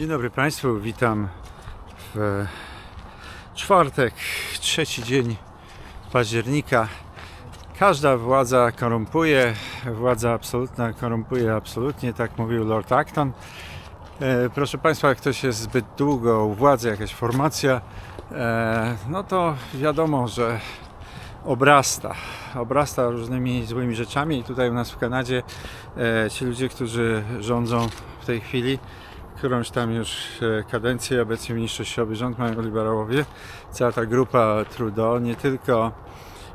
Dzień dobry Państwu, witam w czwartek, trzeci dzień października. Każda władza korumpuje, władza absolutna korumpuje absolutnie, tak mówił Lord Acton. E, Proszę Państwa, jak ktoś jest zbyt długo u władzy, jakaś formacja, e, no to wiadomo, że obrasta. Obrasta różnymi złymi rzeczami i tutaj u nas w Kanadzie e, ci ludzie, którzy rządzą w tej chwili, którąś tam już e, kadencję, obecnie mniejszościowy rząd mają liberałowie, cała ta grupa Trudeau nie tylko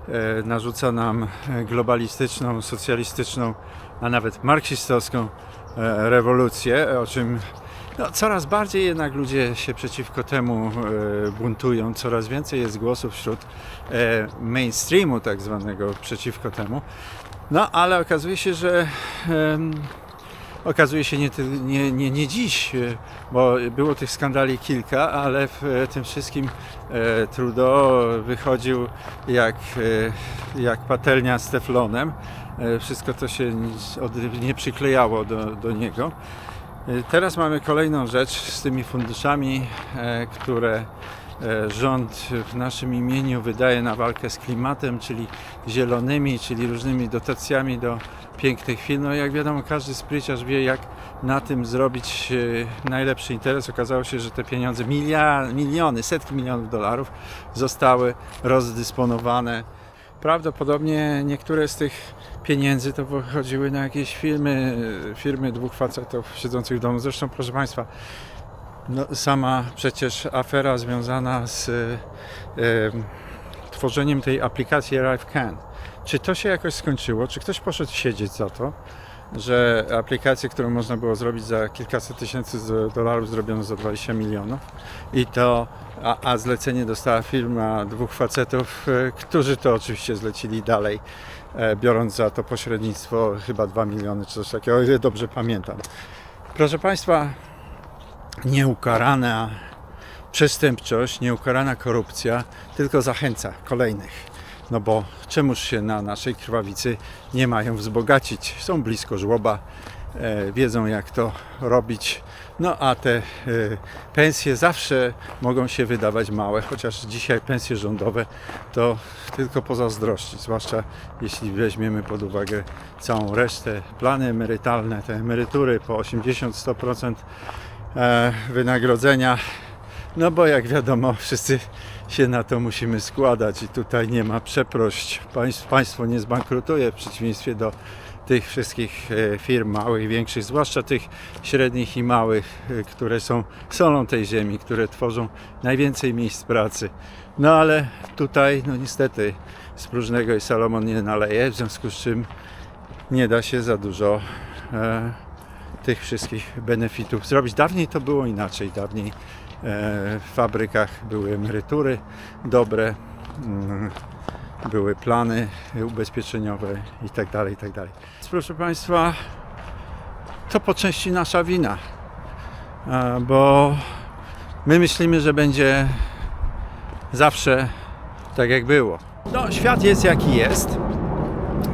e, narzuca nam e, globalistyczną, socjalistyczną, a nawet marksistowską rewolucję, o czym no, coraz bardziej jednak ludzie się przeciwko temu buntują, coraz więcej jest głosów wśród mainstreamu tak zwanego przeciwko temu. No ale okazuje się, że okazuje się nie, nie, nie, nie dziś, e, bo było tych skandali kilka, ale w e, tym wszystkim e, Trudeau wychodził jak, jak patelnia z teflonem. Wszystko to się nie przyklejało do, do niego. Teraz mamy kolejną rzecz z tymi funduszami, które rząd w naszym imieniu wydaje na walkę z klimatem, czyli zielonymi, czyli różnymi dotacjami do pięknych firm. No jak wiadomo, każdy spryciarz wie, jak na tym zrobić e, najlepszy interes. Okazało się, że te pieniądze, milia, miliony, setki milionów dolarów zostały rozdysponowane. Prawdopodobnie niektóre z tych pieniędzy to wychodziły na jakieś firmy, firmy dwóch facetów siedzących w domu. Zresztą, proszę Państwa, no, sama przecież afera związana z e, em, tworzeniem tej aplikacji Arrive Can. Czy to się jakoś skończyło? Czy ktoś poszedł siedzieć za to, że aplikację, którą można było zrobić za kilkaset tysięcy dolarów, zrobiono za 20 milionów i to, a, a zlecenie dostała firma dwóch facetów, e, którzy to oczywiście zlecili dalej, e, biorąc za to pośrednictwo chyba 2 miliony czy coś takiego, o ile dobrze pamiętam. Proszę Państwa, nieukarana przestępczość, nieukarana korupcja tylko zachęca kolejnych. No bo czemuż się na naszej krwawicy nie mają wzbogacić? Są blisko żłoba, e, wiedzą jak to robić. No a te e, pensje zawsze mogą się wydawać małe, chociaż dzisiaj pensje rządowe to tylko pozazdrościć, zwłaszcza jeśli weźmiemy pod uwagę całą resztę, plany emerytalne, te emerytury po 80-100% e, wynagrodzenia. No bo jak wiadomo, wszyscy się na to musimy składać i tutaj nie ma przeprość. Państw, państwo nie zbankrutuje w przeciwieństwie do tych wszystkich e, firm małych i większych, zwłaszcza tych średnich i małych, e, które są solą tej ziemi, które tworzą najwięcej miejsc pracy. No ale tutaj, no niestety, z próżnego i Salomon nie naleje, w związku z czym nie da się za dużo e, tych wszystkich benefitów zrobić. Dawniej to było inaczej. Dawniej e, w fabrykach były emerytury dobre, mm, były plany ubezpieczeniowe i tak dalej, i tak Proszę Państwa, to po części nasza wina, bo my myślimy, że będzie zawsze tak jak było. No, świat jest jaki jest,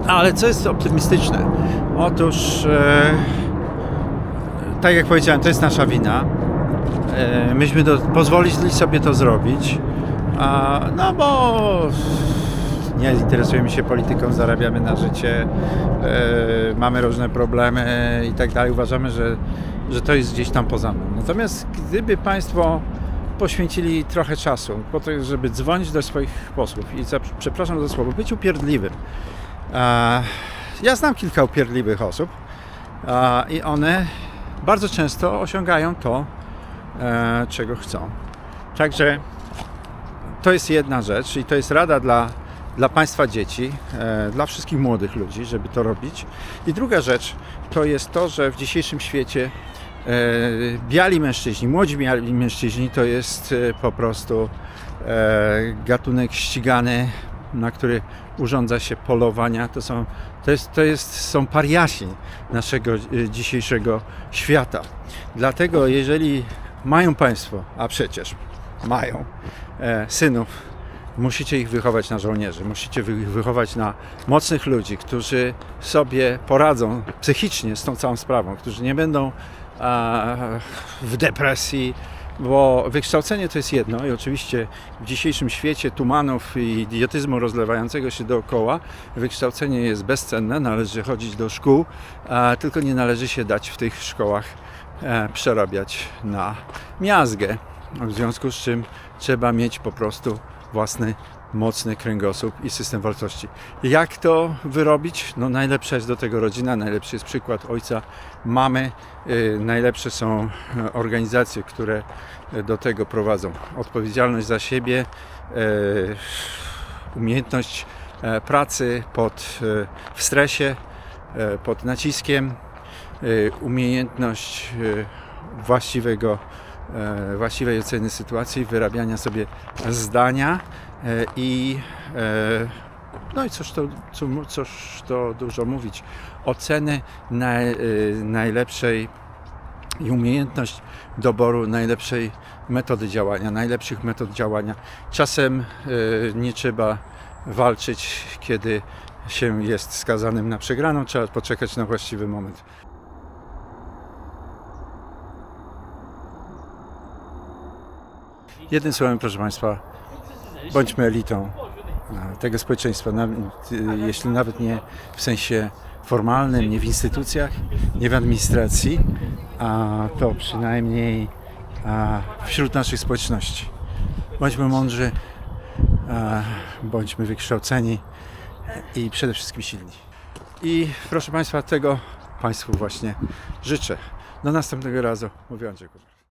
ale co jest optymistyczne? Otóż e, tak jak powiedziałem, to jest nasza wina. E, Myśmy do, pozwolili sobie to zrobić. A, no bo nie interesujemy się polityką, zarabiamy na życie, e, mamy różne problemy i tak dalej. Uważamy, że, że to jest gdzieś tam poza mną. Natomiast gdyby Państwo poświęcili trochę czasu po to, żeby dzwonić do swoich posłów i za, przepraszam za słowo, być upierdliwym. E, ja znam kilka upierdliwych osób i one bardzo często osiągają to, e, czego chcą. Także to jest jedna rzecz i to jest rada dla, dla Państwa dzieci, e, dla wszystkich młodych ludzi, żeby to robić. I druga rzecz to jest to, że w dzisiejszym świecie e, biali mężczyźni, młodzi biali mężczyźni to jest po prostu gatunek ścigany, na który urządza się polowania. To są, to jest, to jest, są pariasi naszego e, dzisiejszego świata. Dlatego jeżeli mają Państwo, a przecież mają e, synów, musicie ich wychować na żołnierzy, musicie ich wychować na mocnych ludzi, którzy sobie poradzą psychicznie z tą całą sprawą, którzy nie będą w depresji, bo wykształcenie to jest jedno i oczywiście w dzisiejszym świecie tumanów i idiotyzmu rozlewającego się dookoła wykształcenie jest bezcenne, należy chodzić do szkół, tylko nie należy się dać w tych szkołach e, przerabiać na miazgę. W związku z czym trzeba mieć po prostu własny mocny kręgosłup i system wartości. Jak to wyrobić? No najlepsza jest do tego rodzina, najlepszy jest przykład ojca, mamy, yy, najlepsze są e, organizacje, które e, do tego prowadzą. Odpowiedzialność za siebie, umiejętność pracy pod, w stresie, pod naciskiem, umiejętność właściwego, właściwej oceny sytuacji, wyrabiania sobie zdania e, i e, no i cóż to, cóż to dużo mówić, oceny naj, e, najlepszej i umiejętność doboru najlepszej metody działania, najlepszych metod działania. Czasem e, nie trzeba walczyć, kiedy się jest skazanym na przegraną, trzeba poczekać na właściwy moment. Jednym słowem, proszę Państwa, bądźmy elitą e, tego społeczeństwa, e, jeśli nawet nie w sensie formalnym, nie w instytucjach, nie w administracji, a to przynajmniej wśród naszych społeczności. Bądźmy mądrzy, bądźmy wykształceni i przede wszystkim silni. I proszę Państwa, tego Państwu właśnie życzę. Do następnego razu. Mówię Andrzej Kurz.